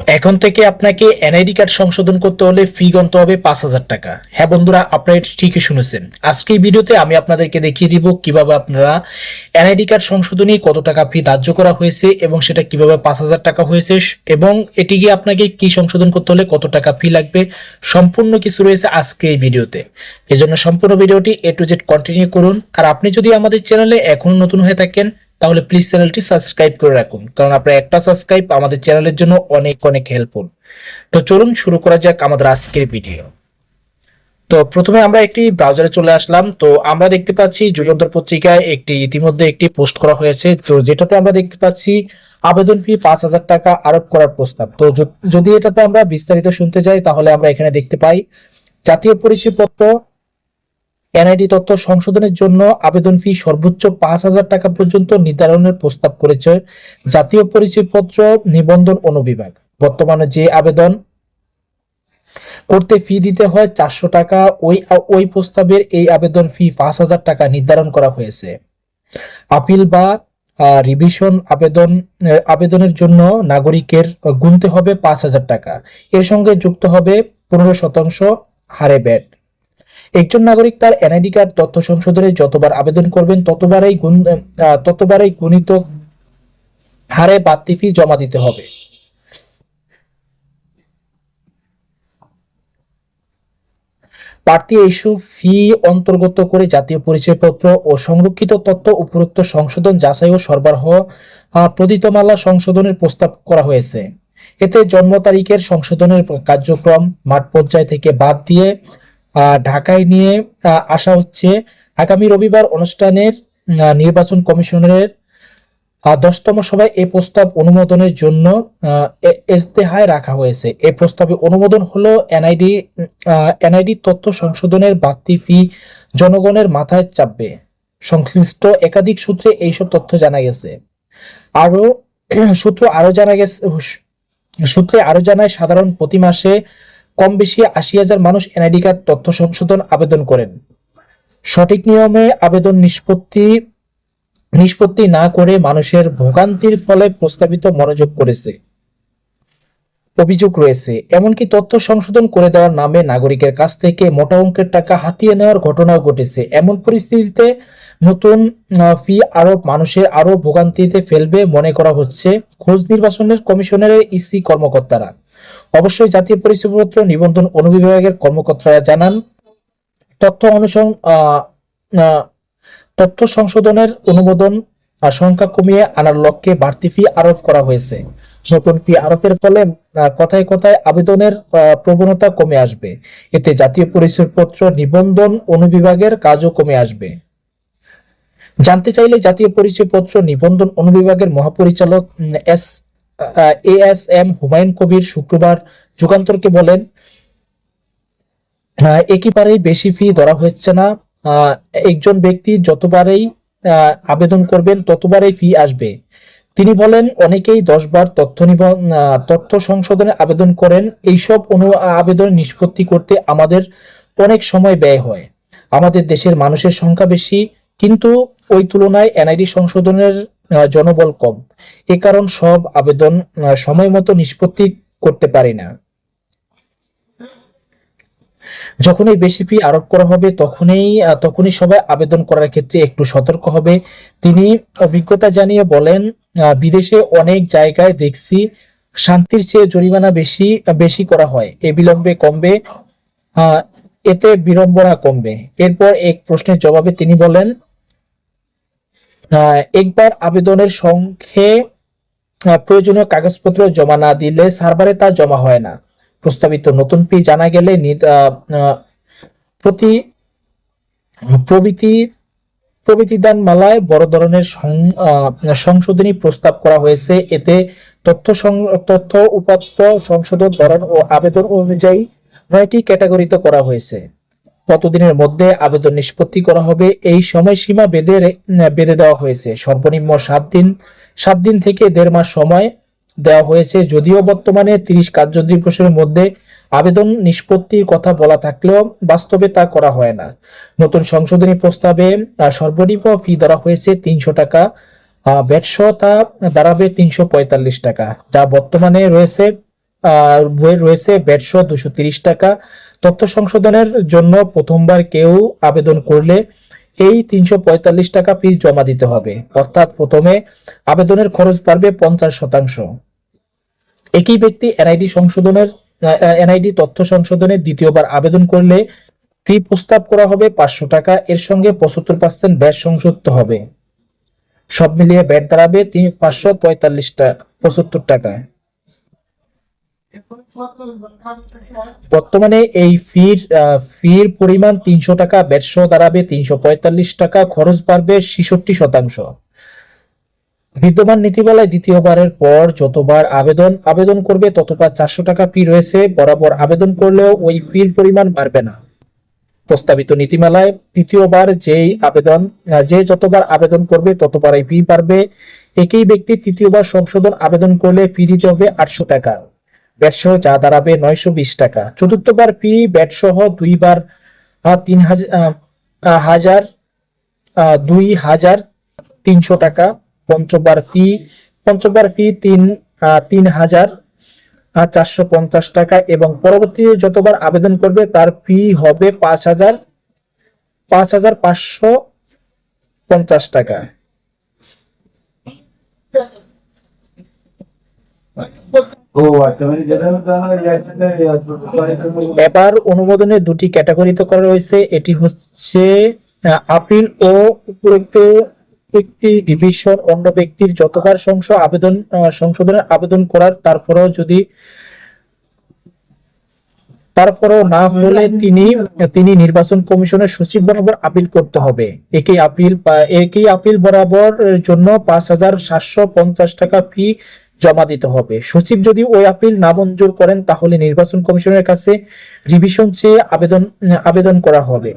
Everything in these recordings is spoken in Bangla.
এখন থেকে আপনাকে এনআইডি কার্ড সংশোধন করতে হলে ফি গণতে হবে পাঁচ হাজার টাকা। হ্যাঁ বন্ধুরা, আপনারা ঠিকই শুনেছেন। আজকে এই ভিডিওতে আমি আপনাদেরকে দেখিয়ে দিব কীভাবে আপনারা এনআইডি কার্ড সংশোধনী কত টাকা ফি ধার্য করা হয়েছে এবং সেটা কীভাবে পাঁচ হাজার টাকা হয়েছে এবং এটি গিয়ে আপনাকে কি সংশোধন করতে হলে কত টাকা ফি লাগবে, সম্পূর্ণ কিছু রয়েছে আজকে এই ভিডিওতে। এই জন্য সম্পূর্ণ ভিডিওটি এ টু জেড কন্টিনিউ করুন। আর আপনি যদি আমাদের চ্যানেলে এখনও নতুন হয়ে থাকেন তাহলে প্লিজ চ্যানেলটি সাবস্ক্রাইব করে রাখুন, কারণ আপনার একটা সাবস্ক্রাইব আমাদের চ্যানেলের জন্য অনেক অনেক হেল্পফুল তো চলুন শুরু করা যাক আমাদের আজকের ভিডিও তো প্রথমে আমরা একটি ব্রাউজারে চলে আসলাম। তো আমরা দেখতে পাচ্ছি যুগান্তর পত্রিকায় একটি, ইতিমধ্যে একটি পোস্ট করা হয়েছে। তো যেটাতে আমরা দেখতে পাচ্ছি, আবেদন ফি পাঁচ হাজার টাকা আরোপ করার প্রস্তাব। তো যদি এটাতে আমরা বিস্তারিত শুনতে যাই, তাহলে আমরা এখানে দেখতে পাই, জাতীয় পরিচয়পত্র এনআইডি তথ্য সংশোধনের জন্য আবেদন ফি সর্বোচ্চ পাঁচ হাজার টাকা পর্যন্ত নির্ধারণের প্রস্তাব করেছে জাতীয় পরিচয়পত্র নিবন্ধন অনুবিভাগ। বর্তমানে যে আবেদন করতে ফি দিতে হয় চারশো টাকা, ওই ওই প্রস্তাবের এই আবেদন ফি পাঁচ হাজার টাকা নির্ধারণ করা হয়েছে। আপিল বা রিভিশন আবেদন আবেদনের জন্য নাগরিকের গুনতে হবে পাঁচ হাজার টাকা। এর সঙ্গে যুক্ত হবে পনেরো শতাংশ হারে ব্যাট। একজন নাগরিক তার এনআইডি কার্ড, তথ্য সংশোধনে যতবার আবেদন করবেন, ততবারই গুণ ততবারই গুণিত হারে বাড়তি ফি জমা দিতে হবে। প্রার্থী এইসব ফি অন্তর্গত করে জাতীয় পরিচয়পত্র ও সংরক্ষিত তথ্য উপরোক্ত সংশোধন যাচাই ও সরবরাহ প্রদিতমালা সংশোধনের প্রস্তাব করা হয়েছে। এতে জন্ম তারিখের সংশোধনের কার্যক্রম মাঠ পর্যায় থেকে বাদ দিয়ে ঢাকায় নিয়ে আসা হচ্ছে আগামী রবিবার অনুষ্ঠানের নির্বাচন কমিশনের দশতম সভায় এই প্রস্তাব অনুমোদনের জন্য আহ, এ- ইজতেহায় রাখা হয়েছে। এই প্রস্তাবে অনুমোদন হলো এনআইডি এনআইডি তথ্য সংশোধনের বাড়তি ফি জনগণের মাথায় চাপবে। সংশ্লিষ্ট একাধিক সূত্রে এইসব তথ্য জানা গেছে। আরও সূত্র আরও জানা গেছে সূত্রে আরও জানায় সাধারণ প্রতি মাসে কম বেশি আশি হাজার মানুষ এনআইডি কার্ড তথ্য সংশোধন আবেদন করেন। সঠিক নিয়মে আবেদন নিষ্পত্তি নিষ্পত্তি না করে মানুষের ভোগান্তির ফলে প্রস্তাবিত মনোযোগ করেছে। অভিযোগ রয়েছে, এমনকি তথ্য সংশোধন করে দেওয়ার নামে নাগরিকের কাছ থেকে মোটা অঙ্কের টাকা হাতিয়ে নেওয়ার ঘটনাও ঘটেছে। এমন পরিস্থিতিতে নতুন ফি আরও মানুষের আরও ভোগান্তিতে ফেলবে মনে করা হচ্ছে খোঁজ নির্বাচনের কমিশনের ইসি কর্মকর্তারা। অবশ্যই জাতীয় পরিচয়পত্র নিবন্ধন অনুবিভাগের কর্মকর্তারা জানান তথ্য অনুসং আহ, আহ, তথ্য সংশোধনের অনুমোদন সংখ্যা কমিয়ে আনার লক্ষ্যে বাড়তি ফি আরোপ করা হয়েছে। নতুন ফি আরোপের ফলে কথায় কথায় আবেদনের প্রবণতা কমে আসবে। এতে জাতীয় পরিচয়পত্র নিবন্ধন অনুবিভাগের কাজও কমে আসবে। জানতে চাইলে জাতীয় পরিচয়পত্র নিবন্ধন অনুবিভাগের মহাপরিচালক S A S M Humayun Kabir শুক্রবার যুগান্তরকে বলেন আহ, একেবারেই বেশি ফি ধরা হচ্ছে না। একজন ব্যক্তি যতবারই আবেদন করবেন ততবারই ফি আসবে। তিনি বলেন অনেকেই দশ বার তথ্য তথ্য সংশোধনে আবেদন করেন। এইসব অনু আবেদন নিষ্পত্তি করতে আমাদের অনেক সময় ব্যয় হয়। আমাদের দেশের মানুষের সংখ্যা বেশি কিন্তু ওই তুলনায় এনআইডি সংশোধনের জনবল কম। এ কারণ সব আবেদন সময় মতো নিষ্পত্তি করতে পারি না। যখনই বেশি ফি আরোপ করা হবে, তখনই তখনই সবাই আবেদন করার ক্ষেত্রে একটু সতর্ক হবে। তিনি অভিজ্ঞতা জানিয়ে বলেন বিদেশে অনেক জায়গায় দেখছি শান্তির চেয়ে জরিমানা বেশি বেশি করা হয়। এ বিলম্বে কমবে এতে বিড়ম্বনা কমবে। এরপর এক প্রশ্নের জবাবে তিনি বলেন একবার আবেদনের সংখ্যে প্রয়োজনীয় কাগজপত্র জমা না দিলে সার্ভারে তা জমা হয় না। প্রস্তাবিত নতুন ফি জানা গেলে প্রতি প্রভৃতি প্রবিধান মালায় বড় ধরনের সংশোধনী প্রস্তাব করা হয়েছে। এতে তথ্য তথ্য উপাত্ত সংশোধন ধরন ও আবেদন অনুযায়ী নয়টি ক্যাটাগরিতে করা হয়েছে। কতদিনের মধ্যে আবেদন নিষ্পত্তি করা হবে এই সময়সীমা বেঁধে বেঁধে দেওয়া হয়েছে। সর্বনিম্ন সাত দিন সাত দিন থেকে দেড় মাস সময় দেওয়া হয়েছে। যদিও বর্তমানে তিরিশ কার্য দিবসের মধ্যে আবেদন নিষ্পত্তির কথা বলা থাকলেও বাস্তবে তা করা হয় না। নতুন সংশোধনী প্রস্তাবে সর্বনিম্ন ফি ধরা হয়েছে তিনশো টাকা ব্যাটসহ তা দাঁড়াবে তিনশো পঁয়তাল্লিশ টাকা। যা বর্তমানে রয়েছে রয়েছে ব্যাটশো দুশো তিরিশ টাকা। তথ্য সংশোধনের জন্য প্রথমবার কেউ আবেদন করলে এই তিনশো পঁয়তাল্লিশ টাকা ফিস জমা দিতে হবে। অর্থাৎ প্রথমে আবেদনের খরচ বাড়বে পঞ্চাশ শতাংশ। একই ব্যক্তি এনআইডি সংশোধনের এনআইডি তথ্য সংশোধনের দ্বিতীয়বার আবেদন করলে ফি প্রস্তাব করা হবে পাঁচশো টাকা। এর সঙ্গে পঁচাত্তর পার্সেন্ট ব্যাট সংযুক্ত হবে। সব মিলিয়ে ব্যাট দাঁড়াবে পাঁচশো পঁয়তাল্লিশ টাকা পঁচাত্তর টাকায়। বর্তমানে এই ফির ফির পরিমাণ তিনশো টাকা ব্যাটসহ দাঁড়াবে তিনশো পঁয়তাল্লিশ টাকা, খরচ বাড়বে ছেষট্টি শতাংশ। বিদ্যমান নীতিমালায় দ্বিতীয়বারের পর যতবার আবেদন আবেদন করবে ততবার চারশো টাকা ফি রয়েছে, বরাবর আবেদন করলেও ওই ফির পরিমাণ বাড়বে না। প্রস্তাবিত নীতিমালায় তৃতীয়বার যেই আবেদন যে যতবার আবেদন করবে ততবার এই ফি বাড়বে। একই ব্যক্তি তৃতীয়বার সংশোধন আবেদন করলে ফি দিতে হবে আটশো টাকা। ব্যাট সহ যা দাঁড়াবে নয়শো বিশ টাকা। চতুর্থবার ফি ব্যাট সহ দুইবার তিন হাজার দুই হাজার তিনশো টাকা। পঞ্চমবার ফি পঞ্চমবার ফি তিন তিন হাজার চারশো পঞ্চাশ টাকা এবং পরবর্তী যতবার আবেদন করবে তার ফি হবে পাঁচ হাজার পাঁচ হাজার পাঁচশো পঞ্চাশ টাকা। আচ্ছা মানে এবার অনুমোদনের দুটি ক্যাটাগরিতে করা হয়েছে এটি হচ্ছে আপিল ও উপরোক্ত ব্যক্তি ডিভিশন অন্য ব্যক্তির যতবার সংশ আবেদন সংশোধনের আবেদন করার, তারপরেও যদি তারপরেও না হলে তিনি তিনি নির্বাচন কমিশনের সচিব বরাবর আপিল করতে হবে। একই আপিল একই আপিল বরাবর জন্য পাঁচ হাজার সাতশো পঞ্চাশ টাকা ফি জমা দিতে হবে। সচিব যদি ওই আপিল নামঞ্জুর করেন, তাহলে নির্বাচন কমিশনের কাছে রিভিশন চেয়ে আবেদন আবেদন করা হবে।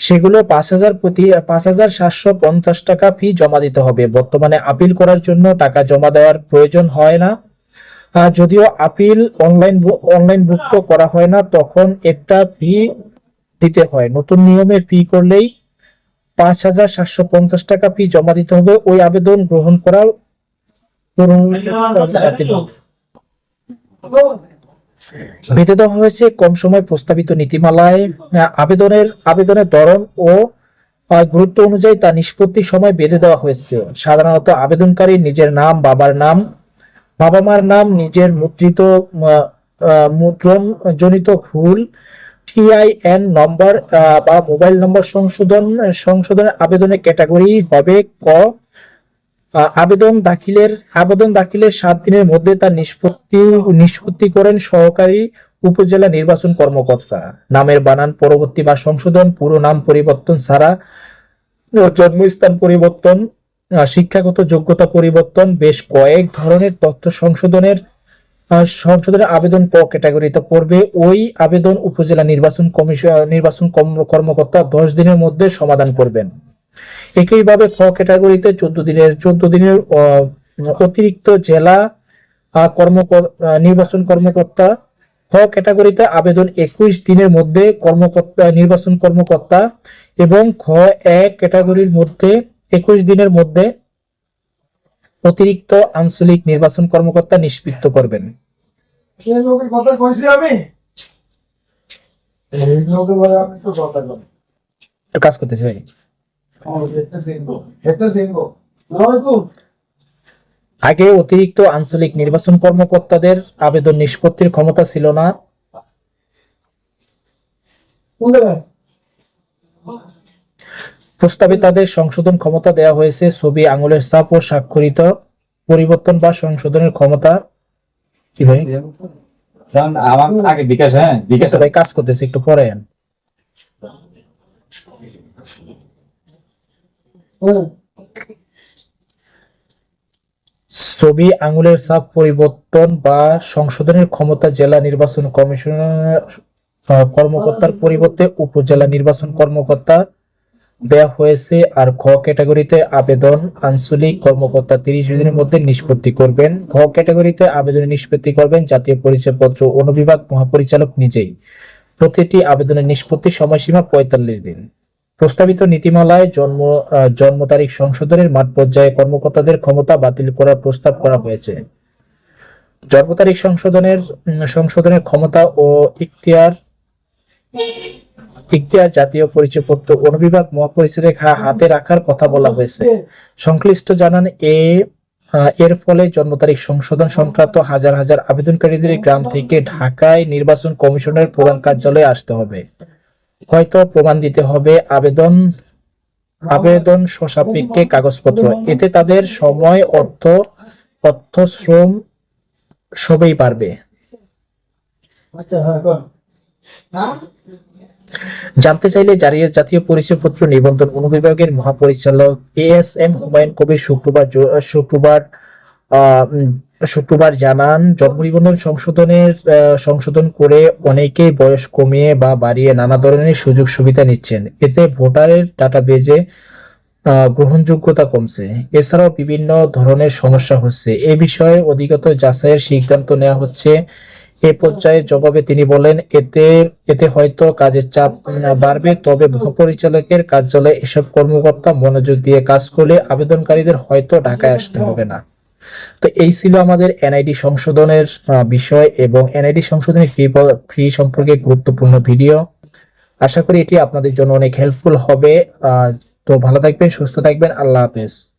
সেগুলো পাঁচ হাজার প্রতি, পাঁচ হাজার সাতশো পঞ্চাশ টাকা ফি জমা দিতে হবে। বর্তমানে আপিল করার জন্য টাকা জমা দেওয়ার প্রয়োজন হয় না। যদিও আপিল অনলাইন অনলাইন ভুক্ত করা হয় না, তখন একটা ফি দিতে হয়। নতুন নিয়মের ফি করলেই পাঁচ হাজার সাতশো পঞ্চাশ টাকা ফি জমা দিতে হবে। ওই আবেদন গ্রহণ করা দেওয়া হয়েছে। কম সময় প্রস্তাবিত নীতিমালায় আবেদনের আবেদনের ধরন ও গুরুত্ব অনুযায়ী তা নিষ্পত্তির সময় বেঁধে দেওয়া হয়েছে। সাধারণত আবেদনকারী নিজের নাম বাবার নাম বাবা মার নাম নিজের মুদ্রিত মুদ্রণ জনিত ভুল টিআইএন নম্বর বা মোবাইল নম্বর সংশোধন সংশোধনের আবেদনের ক্যাটাগরি হবে ক আবেদন দাখিলের আবেদন দাখিলের সাত দিনের মধ্যে তার নিষ্পত্তি নিষ্পত্তি করেন সহকারী উপজেলা নির্বাচন কর্মকর্তা। নামের বানান, পরবর্তী বা সংশোধন, পুরো নাম পরিবর্তন ছাড়া, জন্মস্থান পরিবর্তন শিক্ষাগত যোগ্যতা পরিবর্তন, বেশ কয়েক ধরনের তথ্য সংশোধনের সংশোধনের আবেদন ক ক্যাটাগরিতে পড়বে। ওই আবেদন উপজেলা নির্বাচন কমিশন, নির্বাচন কর্ম- কর্মকর্তা দশ দিনের মধ্যে সমাধান করবেন। একইভাবে খ ক্যাটাগরিতে চোদ্দ দিনের চোদ্দ দিনের অতিরিক্ত জেলা আহ, নির্বাচন কর্মকর্তা। খ ক্যাটাগরিতে আবেদন একুশ দিনের মধ্যে কর্মকর্তা নির্বাচন কর্মকর্তা এবং খ এক ক্যাটাগরির মধ্যে একুশ দিনের মধ্যে অতিরিক্ত আঞ্চলিক নির্বাচন কর্মকর্তা নিষ্পৃত করবেন। কাজ করতেছি ভাই আগে অতিরিক্ত আঞ্চলিক নির্বাচন কর্মকর্তাদের আবেদন নিষ্পত্তির ক্ষমতা ছিল না। প্রস্তাবে তাদের সংশোধন ক্ষমতা দেওয়া হয়েছে ছবি আঙুলের ছাপ ও স্বাক্ষরিত পরিবর্তন বা সংশোধনের ক্ষমতা। কি ভাই? আগে বিকাশ হ্যাঁ বিকাশ। কাজ করতেছি একটু পরে। ছবি আঙুলের ছাপ পরিবর্তন বা সংশোধনের ক্ষমতা জেলা নির্বাচন কমিশনার কর্মকর্তার পরিবর্তে উপজেলা নির্বাচন কর্মকর্তা দেয়া হয়েছে আর খ ক্যাটাগরিতে আবেদন আঞ্চলিক কর্মকর্তা তিরিশ দিনের মধ্যে নিষ্পত্তি করবেন। ঘ ক্যাটাগরিতে আবেদনের নিষ্পত্তি করবেন জাতীয় পরিচয়পত্র অনুবিভাগ মহাপরিচালক নিজেই। প্রতিটি আবেদনের নিষ্পত্তি সময়সীমা পঁয়তাল্লিশ দিন। প্রস্তাবিত নীতিমালায় জন্ম জন্ম তারিখ সংশোধনের মাঠ পর্যায়ে কর্মকর্তাদের ক্ষমতা বাতিল করার প্রস্তাব করা হয়েছে। জন্ম তারিখ সংশোধনের সংশোধনের ক্ষমতা ও ইখতিয়ার ইখতিয়ার জাতীয় পরিচয়পত্র অনুবিভাগ মহাপরিচালক হাতে রাখার কথা বলা হয়েছে। সংশ্লিষ্ট জানান, এ এর ফলে জন্ম তারিখ সংশোধন সংক্রান্ত হাজার হাজার আবেদনকারীদের গ্রাম থেকে ঢাকায় নির্বাচন কমিশনের প্রধান কার্যালয়ে আসতে হবে। হয়তো প্রমাণ দিতে হবে আবেদন আবেদন সাপেক্ষে কাগজপত্র। এতে তাদের সময় অর্থ অর্থ শ্রম সবই পারবে আচ্ছা হ্যাঁ হ্যাঁ? জানতে চাইলে জারিয়ে জাতীয় পরিচয়পত্র নিবন্ধন অনুবিভাগের মহাপরিচালক A S M Humayun Kabir শুক্রবার শুক্রবার শুক্রবার জানান জন্ম নিবন্ধন সংশোধনের সংশোধন করে অনেকেই বয়স কমিয়ে বা বাড়িয়ে নানা ধরনের সুযোগ সুবিধা নিচ্ছেন। এতে ভোটারের ডাটাবেজে গ্রহণযোগ্যতা কমছে। এছাড়াও বিভিন্ন ধরনের সমস্যা হচ্ছে। এ বিষয়ে অধিগত যাচাইয়ের সিদ্ধান্ত নেওয়া হচ্ছে। এ পর্যায়ে জবাবে তিনি বলেন, এতে এতে হয়তো কাজের চাপ বাড়বে, তবে মহাপরিচালকের কার্যালয়ে এসব কর্মকর্তা মনোযোগ দিয়ে কাজ করলে আবেদনকারীদের হয়তো ঢাকায় আসতে হবে না। তো এই ছিল আমাদের এনআইডি সংশোধনের বিষয় এবং এনআইডি সংশোধনের ফি ফি সম্পর্কে গুরুত্বপূর্ণ ভিডিও আশা করি এটি আপনাদের জন্য অনেক হেল্পফুল হবে। তো ভালো থাকবেন, সুস্থ থাকবেন। আল্লাহ হাফেজ।